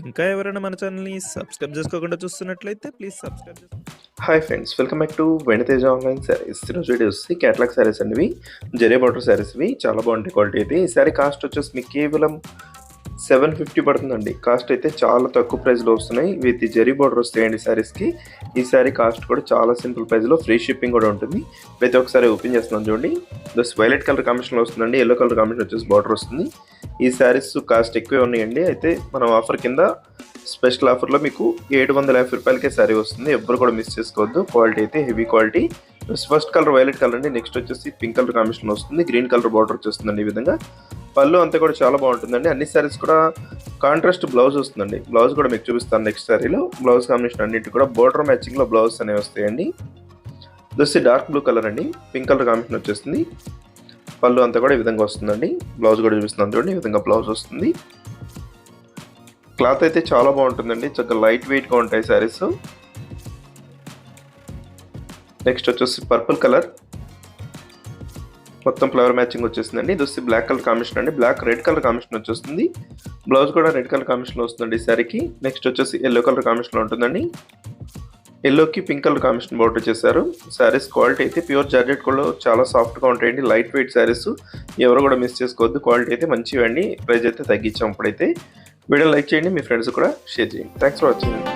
ఇంకా ఎవరైనా మన ఛానల్ని సబ్స్క్రైబ్ చేసుకోకుండా చూస్తున్నట్లయితే please subscribe hi friends welcome back to Veniteja online sarees ఈరోజు వీడియో వచ్చి క్యాటలాగ్ శారీస్ అండి జరే బార్డర్ శారీస్ ఇవి చాలా బాగుంటాయి క్వాలిటీ అయితే. ఈ శారీ కాస్ట్ వచ్చేసి మీకు కేవలం సెవెన్ ఫిఫ్టీ పడుతుందండి. కాస్ట్ అయితే చాలా తక్కువ ప్రైస్లో వస్తున్నాయి. విత్ జరీ బార్డర్ వస్తాయండి శారీస్కి ఈ శారీ కాస్ట్ కూడా చాలా సింపుల్ ప్రైస్లో ఫ్రీ షిప్పింగ్ కూడా ఉంటుంది. ప్రతి ఒకసారి ఓపెన్ చేస్తున్నాం చూడండి. దస్ వైలెట్ కలర్ కాంబినేషన్లో వస్తుందండి. ఎల్లో కలర్ కాంబినేషన్ వచ్చేసి బార్డర్ వస్తుంది. ఈ శారీస్ కాస్ట్ ఎక్కువే ఉన్నాయండి. అయితే మనం ఆఫర్ కింద స్పెషల్ ఆఫర్లో మీకు ఏడు వందల యాభై రూపాయలకే శారీ వస్తుంది. ఎవ్వరు కూడా మిస్ చేసుకోవద్దు. క్వాలిటీ అయితే heavy quality first colour violet colour అండి. నెక్స్ట్ వచ్చేసి పింక్ కలర్ కాంబినేషన్ వస్తుంది. గ్రీన్ కలర్ బార్డర్ వచ్చేస్తుందండి ఈ విధంగా. పళ్ళు అంతా కూడా చాలా బాగుంటుందండి. అన్ని శారీస్ కూడా కాంట్రాస్ట్ బ్లౌజ్ వస్తుందండి. బ్లౌజ్ కూడా మీకు చూపిస్తాను నెక్స్ట్ శారీలో బ్లౌజ్ కాంబినేషన్ అన్నింటి కూడా బోర్డర్ మ్యాచింగ్లో బ్లౌజ్ అనేవి వస్తాయండి. దొస్తే డార్క్ బ్లూ కలర్ అండి. పింక్ కలర్ కాంబినేషన్ వచ్చేస్తుంది. పళ్ళు అంతా కూడా ఈ విధంగా వస్తుందండి. బ్లౌజ్ కూడా చూపిస్తున్నాను చూడండి ఈ విధంగా బ్లౌజ్ వస్తుంది. క్లాత్ అయితే చాలా బాగుంటుందండి. చక్కగా లైట్ వెయిట్గా ఉంటాయి శారీస్. నెక్స్ట్ వచ్చేసి పర్పుల్ కలర్. మొత్తం ఫ్లవర్ మ్యాచింగ్ వచ్చేసిందండి ఇది వచ్చి బ్లాక్ కలర్ కాంబినేషన్ అండి. బ్లాక్ రెడ్ కలర్ కాంబినేషన్ వచ్చేస్తుంది. బ్లౌజ్ కూడా రెడ్ కలర్ కాంబినేషన్ వస్తుందండి ఈ శారీకి. నెక్స్ట్ వచ్చేసి ఎల్లో కలర్ కాంబినేషన్ ఉంటుందండి. ఎల్లోకి పింక్ కలర్ కాంబినేషన్ బోర్డర్ చేశారు. శారీస్ క్వాలిటీ అయితే ప్యూర్ జార్జెట్ కూడా చాలా సాఫ్ట్గా ఉంటాయండి. లైట్ వెయిట్ శారీస్ ఎవరు కూడా మిస్ చేసుకోవద్దు. క్వాలిటీ అయితే మంచివండి ప్రైస్ అయితే తగ్గించాం ఇప్పుడైతే. వీడియో లైక్ చేయండి మీ ఫ్రెండ్స్ కూడా షేర్ చేయండి. Thanks for watching